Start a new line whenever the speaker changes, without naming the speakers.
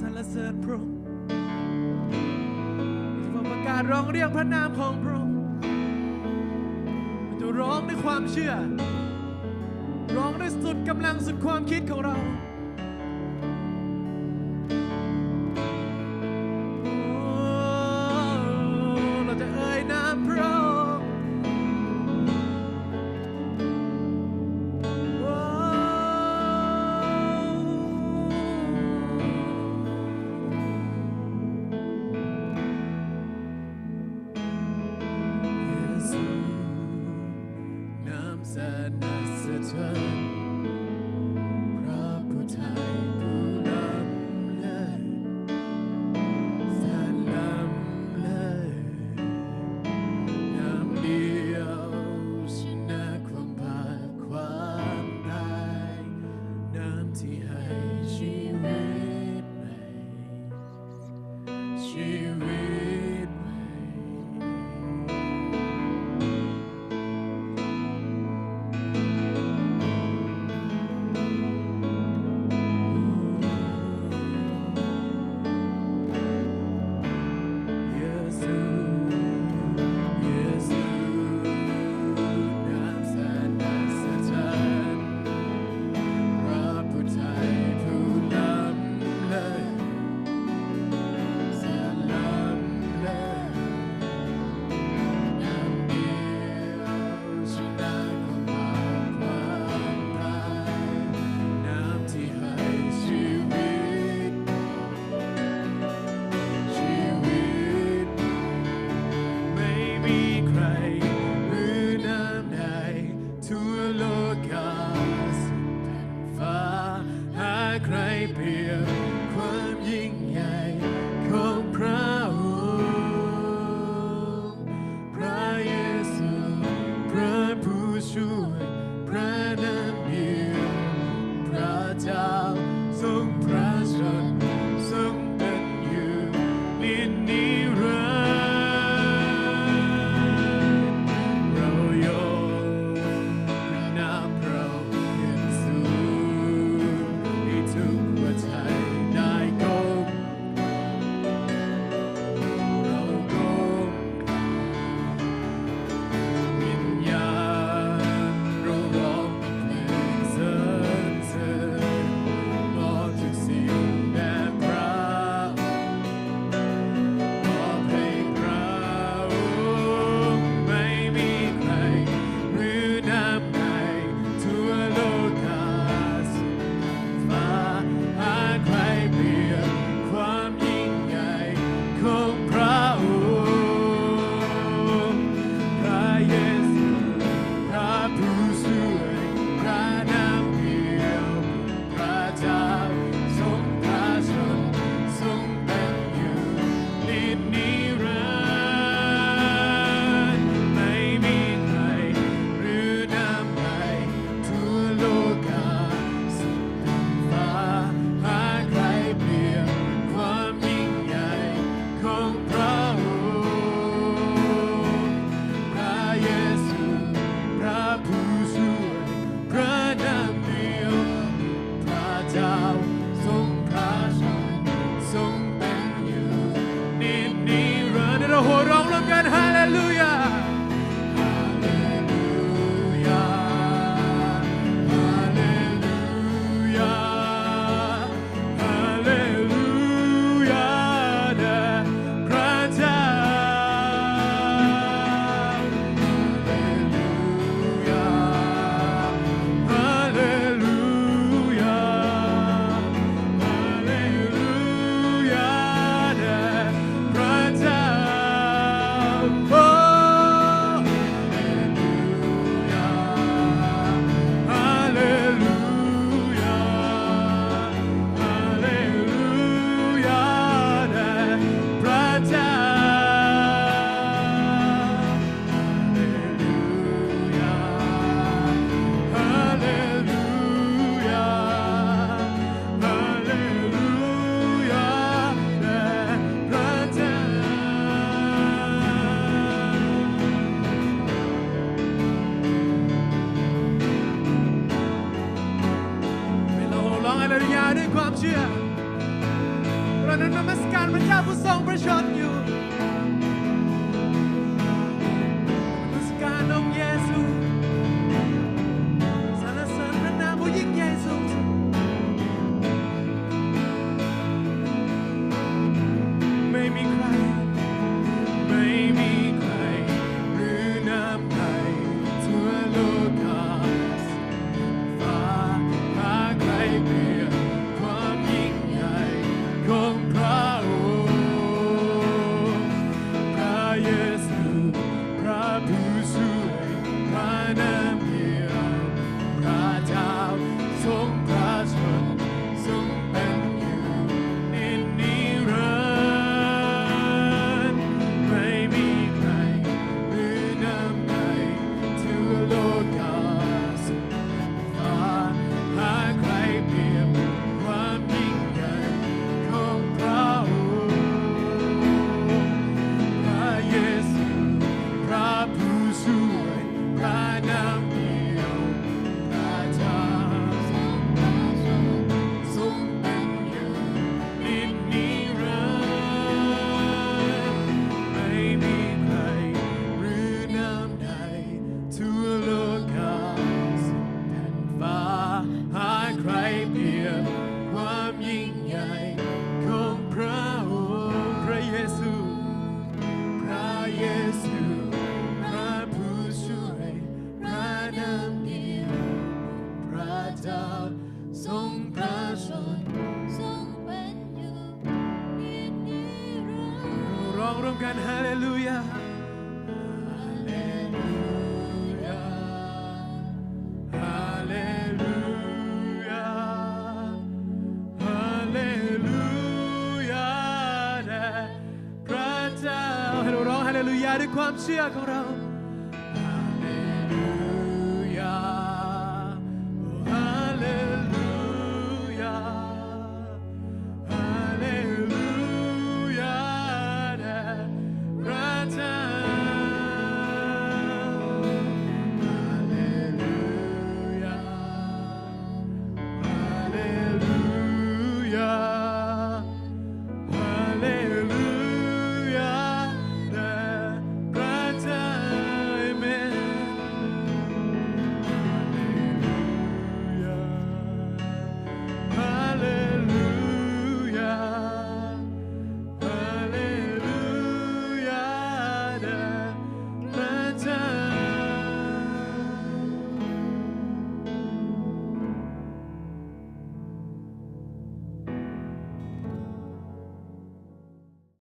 สรรเสริญพระองค์ที่ประกาศร้องเรียกพระนามของพระองค์จะร้องด้วยความเชื่อ ร้องด้วยสุดกำลังสุดความคิดของเราเราจะเอ่ยนามพระ she dia no não me you mas já vos sombras, já nenhum ร้องร่วมกันฮาลลูยาฮาเลลูยาฮาเลลูยาฮาเลลูยาแด่พระเจ้าร้องฮาเลลูยาด้วยความเชื่อของเรา